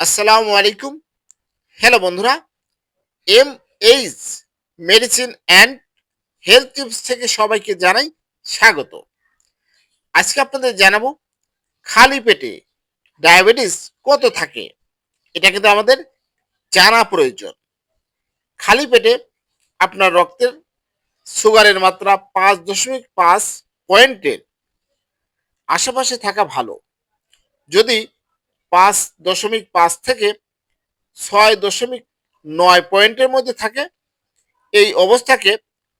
আসসালামু আলাইকুম। হ্যালো বন্ধুরা। M H medicine and health tips থেকে সবাইকে জানাই স্বাগত। আজকে আপনাদের জানাব, খালি পেটে ডায়াবেটিস কত থাকে? এটা কিন্তু আমাদের জানা প্রয়োজন। খালি পেটে আপনার রক্তের সুগারের মাত্রা পাঁচ দশমিক পাঁচ পয়েন্টের আশেপাশে থাকা ভালো। যদি পাঁচ দশমিক পাঁচ থেকে ছয় দশমিক নয় পয়েন্টের মধ্যে থাকে। এই অবস্থাকে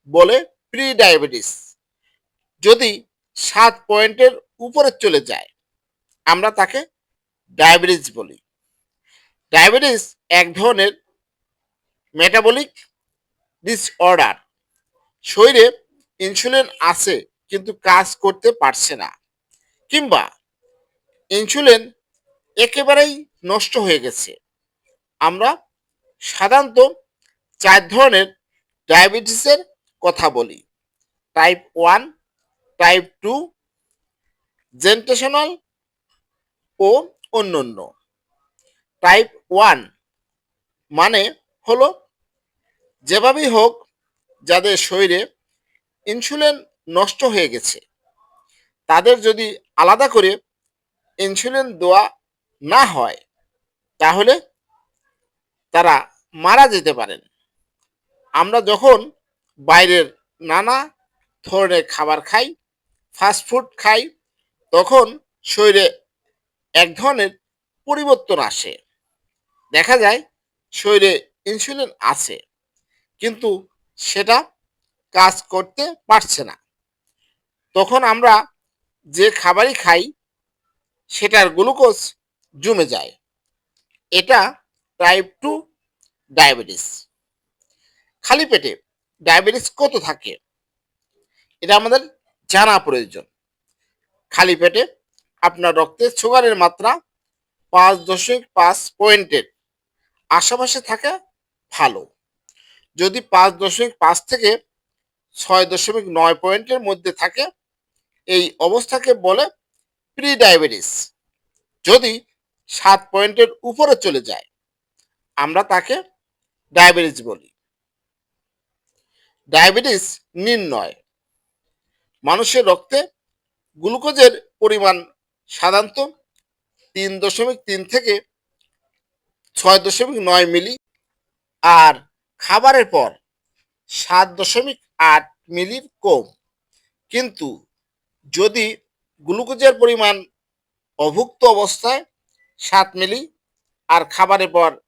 বলে প্রি ডায়াবেটিস যদি সাত পয়েন্টের উপরে চলে যায়, আমরা তাকে ডায়াবেটিস বলি। ডায়াবেটিস এক ধরনের মেটাবলিক ডিসঅর্ডার শরীরে ইনসুলিন আছে, কিন্তু কাজ করতে পারছে না। কিংবা ইনসুলিন একেবারেই নষ্ট হয়ে গেছে। আমরা সাধারণত চার ধরনের ডায়াবেটিসের কথা বলি। Type one type two gestational ও অন্যান্য। টাইপ ওয়ান মানে হলো যেভাবেই হোক যাদের শরীরে ইনসুলিন নষ্ট হয়ে গেছে, তাদের যদি আলাদা করে ইনসুলিন দেওয়া না হয়, তাহলে তারা মারা যেতে পারেন। আমরা যখন বাইরের নানা ধরনের খাবার খাই ফাস্টফুড খাই, তখন শরীরে এক ধরনের পরিবর্তন আসে। দেখা যায় শরীরে ইনসুলিন আছে, কিন্তু সেটা কাজ করতে পারছে না। তখন আমরা যে খাবারই খাই, সেটার গ্লুকোজ জমে যায়। এটা টাইপ টু ডায়াবেটিস খালি পেটে ডায়াবেটিস কত থাকে? এটা আমাদের জানা প্রয়োজন। খালি পেটে আপনার রক্তে সুগারের মাত্রা পাঁচ দশমিক পাঁচ পয়েন্টের আশেপাশে থাকা ভালো। যদি পাঁচ দশমিক পাঁচ থেকে ছয় দশমিক নয় পয়েন্টের মধ্যে থাকে, এই অবস্থাকে বলে প্রি ডায়াবেটিস যদি সাত পয়েন্টের উপরে চলে যায়। আমরা তাকে ডায়াবেটিস বলি। ডায়াবেটিস নির্ণয়। মানুষের রক্তে গ্লুকোজের পরিমাণ সাধারণত তিন দশমিক তিন থেকে ছয় দশমিক নয় মিলি আর খাবারের পর সাত দশমিক আট মিলির কম। কিন্তু যদি গ্লুকোজের পরিমাণ অভুক্ত অবস্থায় সাত মিলি আর খাবারের পর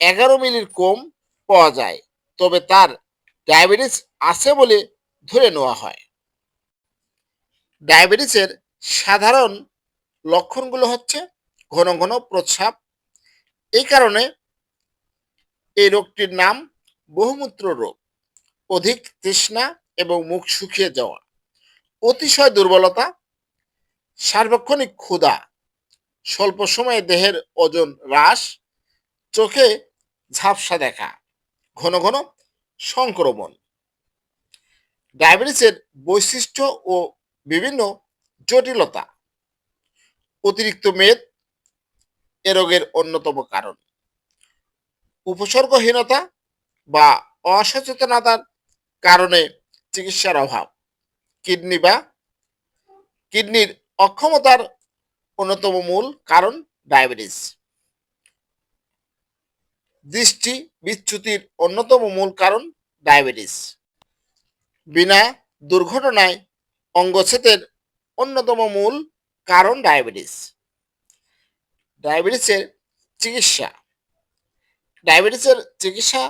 এগারো মিলির কম পাওয়া যায়। তবে তার ডায়াবেটিস আছে বলে ধরে নেওয়া হয়। ডায়াবেটিসের সাধারণ লক্ষণগুলো হচ্ছে ঘন ঘন প্রস্রাব। এই কারণে এই রোগটির নাম বহুমূত্র রোগ। অধিক তৃষ্ণা এবং মুখ শুকিয়ে যাওয়া। অতিশয় দুর্বলতা, সার্বক্ষণিক ক্ষুধা স্বল্প সময়ে দেহের ওজন হ্রাস, চোখে ঝাপসা দেখা, ঘন ঘন সংক্রমণ। ডায়াবেটিসের বৈশিষ্ট্য ও বিভিন্ন জটিলতা। অতিরিক্ত মেদ এ রোগের অন্যতম কারণ। উপসর্গহীনতা বা অসচেতনতার কারণে চিকিৎসার অভাব। কিডনি বা কিডনির অক্ষমতার অন্যতম মূল কারণ ডায়াবেটিস। দৃষ্টি বিচ্যুতির অন্যতম মূল কারণ ডায়াবেটিস। বিনা দুর্ঘটনায় অঙ্গচ্ছেদের অন্যতম মূল কারণ ডায়াবেটিস। ডায়াবেটিসের চিকিৎসা। ডায়াবেটিসের চিকিৎসা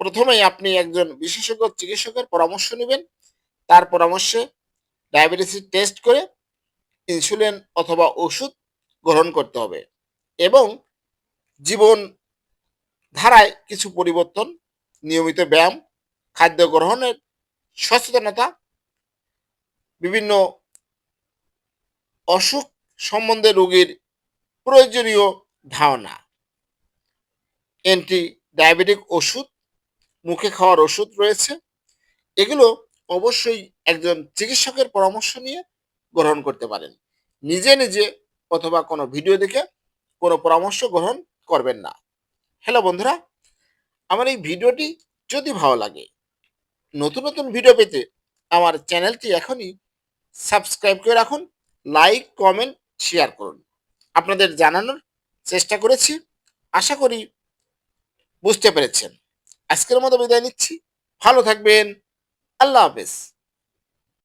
প্রথমেই আপনি একজন বিশেষজ্ঞ চিকিৎসকের পরামর্শ নেবেন। তার পরামর্শে ডায়াবেটিসের টেস্ট করে ইনসুলিন অথবা ওষুধ গ্রহণ করতে হবে এবং জীবন ধারায় কিছু পরিবর্তন, নিয়মিত ব্যায়াম, খাদ্য গ্রহণের সচেতনতা, বিভিন্ন অসুখ সম্বন্ধে রোগীর প্রয়োজনীয় ধারণা অ্যান্টি ডায়াবেটিক ওষুধ, মুখে খাওয়ার ওষুধ রয়েছে। এগুলো অবশ্যই একজন চিকিৎসকের পরামর্শ নিয়ে গ্রহণ করতে পারেন। নিজে নিজে অথবা কোনো ভিডিও দেখে কোনো পরামর্শ গ্রহণ করবেন না। হ্যালো বন্ধুরা, আমার এই ভিডিওটি যদি ভালো লাগে, নতুন নতুন ভিডিও পেতে আমার চ্যানেলটি এখনই সাবস্ক্রাইব করে রাখুন, লাইক, কমেন্ট, শেয়ার করুন। আপনাদের জানানোর চেষ্টা করেছি, আশা করি বুঝতে পেরেছেন। আজকের মতো বিদায় নিচ্ছি। ভালো থাকবেন। আল্লাহ হাফেজ।